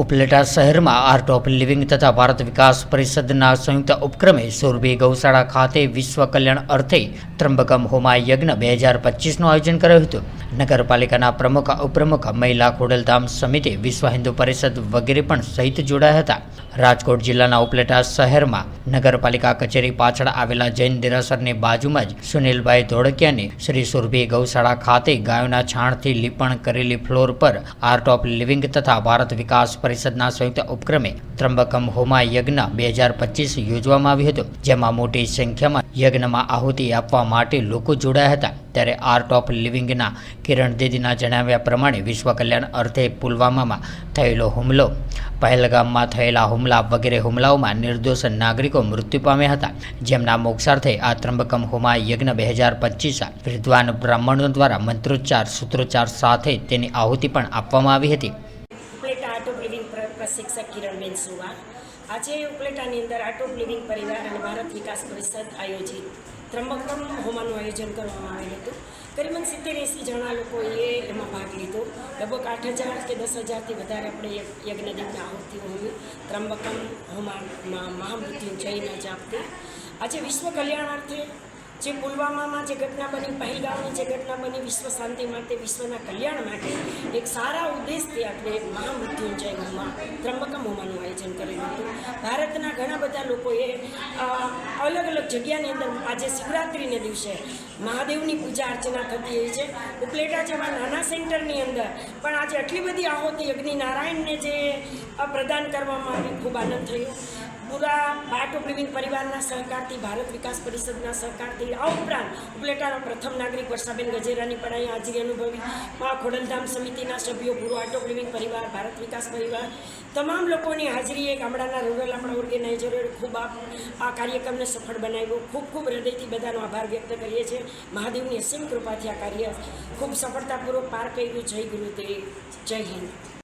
ઉપલેટા શહેરમાં art of living તથા ભારત વિકાસ પરિષદના સંયુક્ત ઉપક્રમે સુરભી ગૌશાળા ખાતે વિશ્વ કલ્યાણ અર્થે ત્રંબકમ હોમા યજ્ઞ બે હજાર પચીસનું આયોજન કર્યું હતું. નગરપાલિકાના પ્રમુખ, ઉપપ્રમુખ મહિલા ખોડલધામ સમિતિ વિશ્વ હિન્દુ પરિષદ વગેરે પણ સહિત જોડાયા હતા. રાજકોટ જિલ્લાના ઉપલેટા શહેરમાં નગરપાલિકા કચેરી પાછળ આવેલા જૈન દેરાસરની બાજુમાં જ સુનિલભાઈ ધોળકિયાની શ્રી સુરભી ગૌશાળા ખાતે ગાયોના છાણથી લીપણ કરેલી ફ્લોર પર આર્ટ ઓફ લિવિંગ તથા ભારત વિકાસ પરિષદના સંયુક્ત ઉપક્રમે ત્રંબકમ હોમા યજ્ઞ બે હજાર પચીસ યોજવામાં આવ્યું હતું, જેમાં મોટી સંખ્યામાં યજ્ઞમાં આહુતિ આપવા માટે લોકો જોડાયા હતા. ત્યારે આર્ટ ઓફ લિવિંગના કિરણ દીદીના જણાવ્યા પ્રમાણે વિશ્વ કલ્યાણ અર્થે પુલવામામાં થયેલો હુમલો, પહેલગામમાં થયેલા હુમલા વગેરે હુમલાઓમાં નિર્દોષ નાગરિકો મૃત્યુ પામ્યા હતા. જેમના મોક્ષાર્થે આ ત્રંબકમ હોમા યજ્ઞ બે હજાર પચીસ વિદ્વાન બ્રાહ્મણો દ્વારા મંત્રોચ્ચાર, સૂત્રોચ્ચાર સાથે તેની આહુતિ પણ આપવામાં આવી હતી. લિવિંગ પ્ર- પ્રશિક્ષક કિરણબેન સુવા. આજે ઉપલેટાની અંદર આર્ટ ઓફ લિવિંગ પરિવાર અને ભારત વિકાસ પરિષદ આયોજિત. ત્રંબકમ હોમાનું આયોજન કરવામાં આવેલું હતું. કરીબન સિત્તેર એંસી જણા લોકોએ એમાં ભાગ લીધો. લગભગ આઠ હજાર કે દસ હજારથી વધારે આપણે યજ્ઞદીપના આહુતિઓ હોમી ત્રંબકમ હોમામાં મહામૃત્યુંજયના જાપથી. આજે વિશ્વ કલ્યાણાર્થે જે પુલવામામાં જે ઘટના બની, પહેલગામની જે ઘટના બની, વિશ્વ શાંતિ માટે, વિશ્વના કલ્યાણ માટે, એક સારા ઉદ્દેશથી આપણે મહામૃત્યુંજય હોમા ત્રંબકમ હોમાનું આયોજન કરેલું હતું. ભારતના ઘણા બધા લોકોએ અલગ અલગ જગ્યાની અંદર આજે શિવરાત્રિને દિવસે મહાદેવની પૂજા અર્ચના થતી હોય છે. ઉપલેટા જેવા નાના સેન્ટરની અંદર પણ આજે આટલી બધી આહોતી અગ્નિ નારાયણને જે પ્રદાન કરવામાં આવી, ખૂબ આનંદ થયો. પૂરા આર્ટ ઓફ પરિવારના સહકારથી ભારત વિકાસ પરિષદના સહકારથી આ ઉપરાંત ઉપલેટાના પ્રથમ નાગરિક વર્ષાબેન ગજેરાની પણ અહીં હાજરી અનુભવી. મા ખોડલધામ સમિતિના સભ્યો પૂરો આર્ટ ઓફ પરિવાર, ભારત વિકાસ પરિવાર, તમામ લોકોની હાજરીએ ગામડાના રૂરલ આપણા ઓર્ગેનાઇઝરોએ ખૂબ આ કાર્યક્રમને સફળ બનાવ્યો. ખૂબ ખૂબ હૃદયથી બધાનો આભાર વ્યક્ત કરીએ છીએ. મહાદેવની અસીમ કૃપાથી આ કાર્ય ખૂબ સફળતાપૂર્વક પાર કર્યું. જય ગુરુદેવ જય હિન્દ.